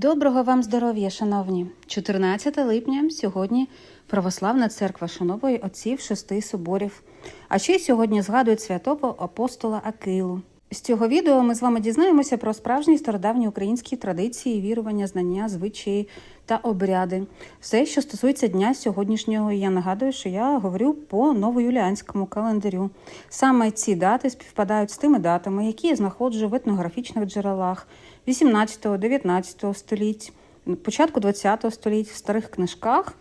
Доброго вам здоров'я, шановні! 14 липня сьогодні Православна церква шановує отців шести соборів. А ще й сьогодні згадують святого апостола Акилу. З цього відео ми з вами дізнаємося про справжні стародавні українські традиції, вірування, знання, звичаї та обряди. Все, що стосується дня сьогоднішнього, я нагадую, що я говорю по новоюліанському календарю. Саме ці дати співпадають з тими датами, які я знаходжу в етнографічних джерелах 18-19 століть, початку 20 століть, в старих книжках.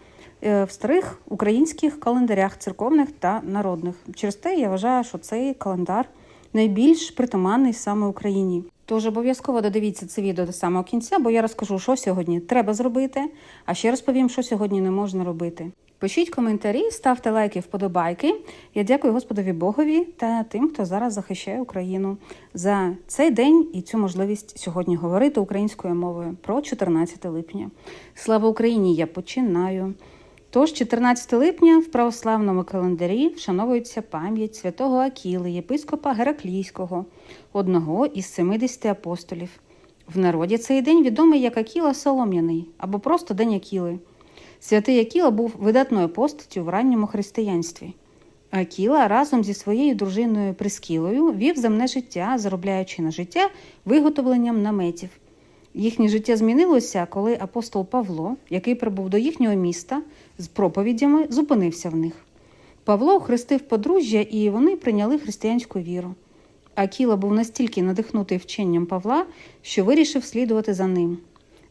е, В старих українських календарях церковних та народних через те я вважаю, що цей календар найбільш притаманний саме Україні. Тож обов'язково додивіться це відео до самого кінця, бо я розкажу, що сьогодні треба зробити, а ще розповім, що сьогодні не можна робити. Пишіть коментарі, ставте лайки, вподобайки. Я дякую Господові Богові та тим, хто зараз захищає Україну за цей день і цю можливість сьогодні говорити українською мовою про 14 липня. Слава Україні! Я починаю. Тож, 14 липня в православному календарі вшановується пам'ять святого Акіли, єпископа Гераклійського, одного із 70 апостолів. В народі цей день відомий як Акіла Солом'яний або просто День Акіли. Святий Акіла був видатною постаттю в ранньому християнстві. Акіла разом зі своєю дружиною Прискілою вів земне життя, заробляючи на життя виготовленням наметів. Їхнє життя змінилося, коли апостол Павло, який прибув до їхнього міста з проповідями, зупинився в них. Павло охрестив подружжя, і вони прийняли християнську віру. Акіла був настільки надихнутий вченням Павла, що вирішив слідувати за ним.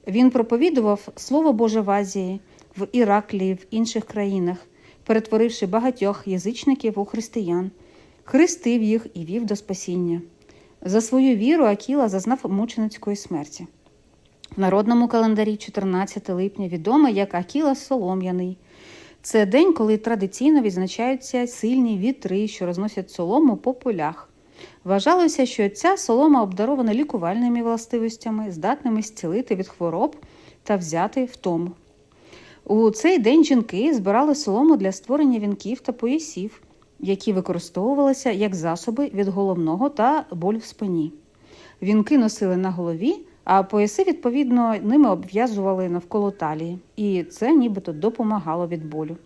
Він проповідував Слово Боже в Азії, в Іраклії, в інших країнах, перетворивши багатьох язичників у християн, хрестив їх і вів до спасіння. За свою віру Акіла зазнав мученицької смерті. В народному календарі 14 липня відомо як Акіла Солом'яний. Це день, коли традиційно відзначаються сильні вітри, що розносять солому по полях. Вважалося, що ця солома обдарована лікувальними властивостями, здатними зцілити від хвороб та взяти втому. У цей день жінки збирали солому для створення вінків та поясів, які використовувалися як засоби від головного та боль в спині. Вінки носили на голові, а пояси, відповідно, ними обв'язували навколо талії, і це нібито допомагало від болю.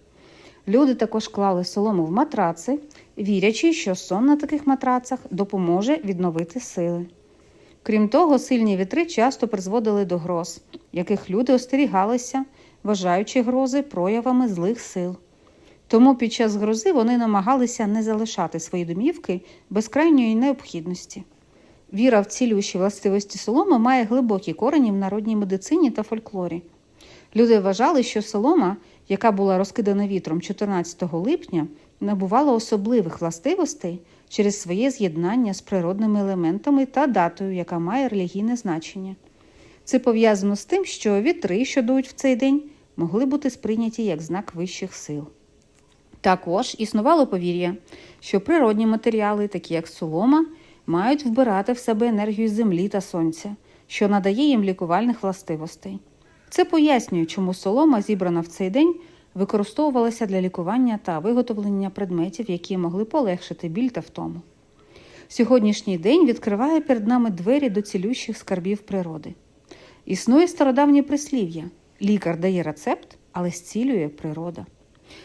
Люди також клали солому в матраци, вірячи, що сон на таких матрацах допоможе відновити сили. Крім того, сильні вітри часто призводили до гроз, яких люди остерігалися, вважаючи грози проявами злих сил. Тому під час грози вони намагалися не залишати свої домівки без крайньої необхідності. Віра в цілющі властивості соломи має глибокі корені в народній медицині та фольклорі. Люди вважали, що солома, яка була розкидана вітром 14 липня, набувала особливих властивостей через своє з'єднання з природними елементами та датою, яка має релігійне значення. Це пов'язано з тим, що вітри, що дують в цей день, могли бути сприйняті як знак вищих сил. Також існувало повір'я, що природні матеріали, такі як солома, мають вбирати в себе енергію землі та сонця, що надає їм лікувальних властивостей. Це пояснює, чому солома, зібрана в цей день, використовувалася для лікування та виготовлення предметів, які могли полегшити біль та втому. Сьогоднішній день відкриває перед нами двері до цілющих скарбів природи. Існує стародавнє прислів'я лікар дає рецепт, але зцілює природа.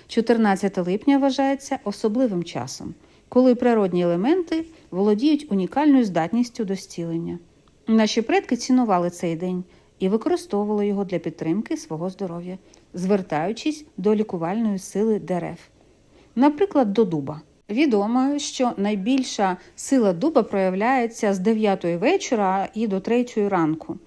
14 липня вважається особливим часом, коли природні елементи володіють унікальною здатністю до зцілення. Наші предки цінували цей день і використовували його для підтримки свого здоров'я, звертаючись до лікувальної сили дерев. Наприклад, до дуба. Відомо, що найбільша сила дуба проявляється з 9 вечора і до 3 ранку.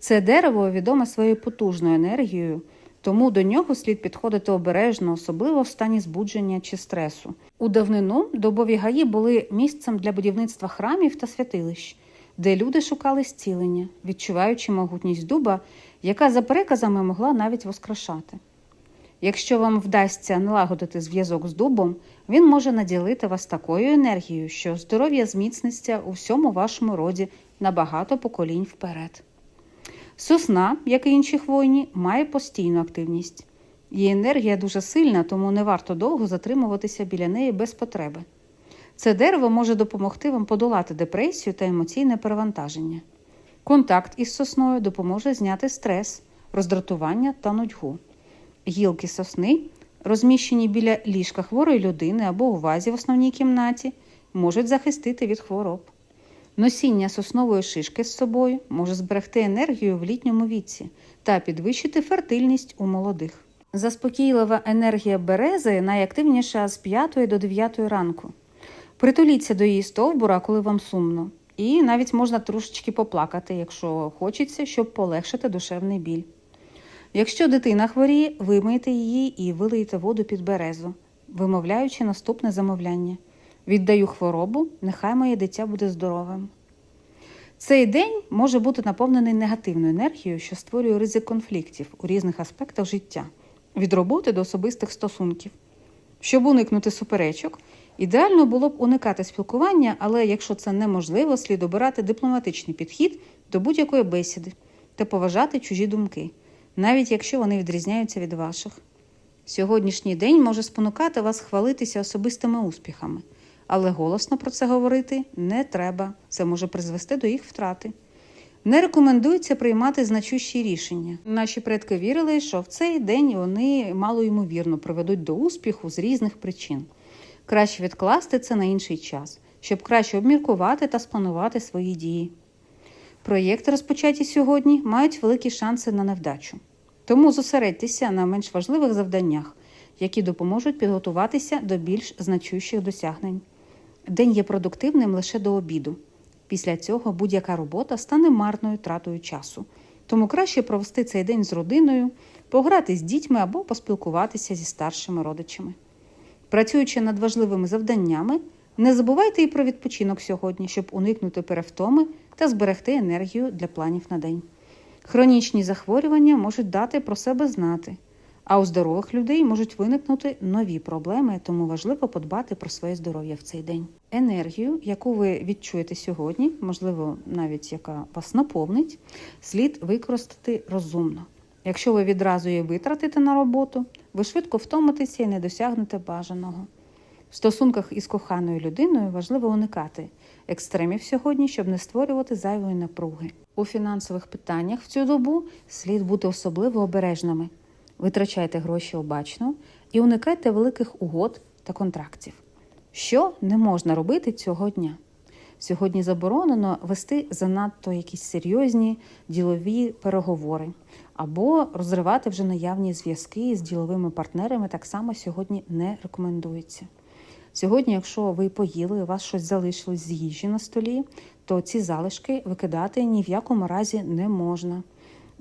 Це дерево відоме своєю потужною енергією, тому до нього слід підходити обережно, особливо в стані збудження чи стресу. У давнину добові гаї були місцем для будівництва храмів та святилищ, де люди шукали зцілення, відчуваючи могутність дуба, яка за переказами могла навіть воскрешати. Якщо вам вдасться налагодити зв'язок з дубом, він може наділити вас такою енергією, що здоров'я зміцниться у всьому вашому роді на багато поколінь вперед. Сосна, як і інші хвойні, має постійну активність. Її енергія дуже сильна, тому не варто довго затримуватися біля неї без потреби. Це дерево може допомогти вам подолати депресію та емоційне перевантаження. Контакт із сосною допоможе зняти стрес, роздратування та нудьгу. Гілки сосни, розміщені біля ліжка хворої людини або у вазі в основній кімнаті, можуть захистити від хвороб. Носіння соснової шишки з собою може зберегти енергію в літньому віці та підвищити фертильність у молодих. Заспокійлива енергія берези найактивніша з 5 до 9 ранку. Притуліться до її стовбура, коли вам сумно, і навіть можна трошечки поплакати, якщо хочеться, щоб полегшити душевний біль. Якщо дитина хворіє, вимийте її і вилийте воду під березу, вимовляючи наступне замовляння. Віддаю хворобу, нехай моє дитя буде здоровим. Цей день може бути наповнений негативною енергією, що створює ризик конфліктів у різних аспектах життя, від роботи до особистих стосунків. Щоб уникнути суперечок, ідеально було б уникати спілкування, але якщо це неможливо, слід обирати дипломатичний підхід до будь-якої бесіди та поважати чужі думки, навіть якщо вони відрізняються від ваших. Сьогоднішній день може спонукати вас хвалитися особистими успіхами, але голосно про це говорити не треба, це може призвести до їх втрати. Не рекомендується приймати значущі рішення. Наші предки вірили, що в цей день вони малоймовірно приведуть до успіху з різних причин. Краще відкласти це на інший час, щоб краще обміркувати та спланувати свої дії. Проєкти, розпочаті сьогодні, мають великі шанси на невдачу. Тому зосередьтеся на менш важливих завданнях, які допоможуть підготуватися до більш значущих досягнень. День є продуктивним лише до обіду. Після цього будь-яка робота стане марною тратою часу. Тому краще провести цей день з родиною, пограти з дітьми або поспілкуватися зі старшими родичами. Працюючи над важливими завданнями, не забувайте і про відпочинок сьогодні, щоб уникнути перевтоми та зберегти енергію для планів на день. Хронічні захворювання можуть дати про себе знати, а у здорових людей можуть виникнути нові проблеми, тому важливо подбати про своє здоров'я в цей день. Енергію, яку ви відчуєте сьогодні, можливо, навіть яка вас наповнить, слід використати розумно. Якщо ви відразу її витратите на роботу, ви швидко втомитеся і не досягнете бажаного. В стосунках із коханою людиною важливо уникати екстремів сьогодні, щоб не створювати зайвої напруги. У фінансових питаннях в цю добу слід бути особливо обережними. Витрачайте гроші обачно і уникайте великих угод та контрактів. Що не можна робити цього дня? Сьогодні заборонено вести занадто якісь серйозні ділові переговори або розривати вже наявні зв'язки з діловими партнерами так само сьогодні не рекомендується. Сьогодні, якщо ви поїли, у вас щось залишилось з їжі на столі, то ці залишки викидати ні в якому разі не можна.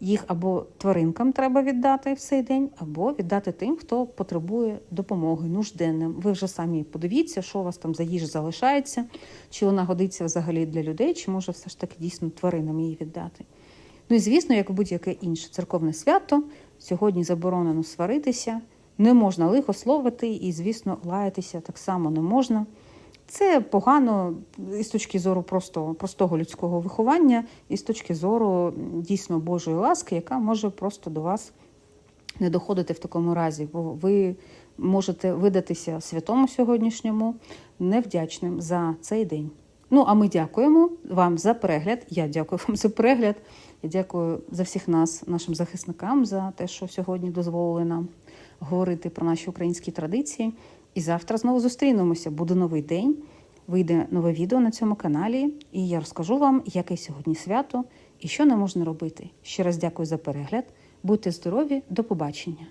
Їх або тваринкам треба віддати в цей день, або віддати тим, хто потребує допомоги нужденним. Ви вже самі подивіться, що у вас там за їжа залишається, чи вона годиться взагалі для людей, чи може все ж таки дійсно тваринам її віддати. Ну і звісно, як будь-яке інше церковне свято, сьогодні заборонено сваритися, не можна лихословити і, звісно, лаятися так само не можна. Це погано і з точки зору просто простого людського виховання, і з точки зору дійсно Божої ласки, яка може просто до вас не доходити в такому разі, бо ви можете видатися святому сьогоднішньому невдячним за цей день. Ну, а ми дякуємо вам за перегляд. Я дякую вам за перегляд. Я дякую за всіх нас, нашим захисникам, за те, що сьогодні дозволили нам говорити про наші українські традиції. І завтра знову зустрінемося. Буде новий день, вийде нове відео на цьому каналі, і я розкажу вам, яке сьогодні свято і що не можна робити. Ще раз дякую за перегляд. Будьте здорові, до побачення!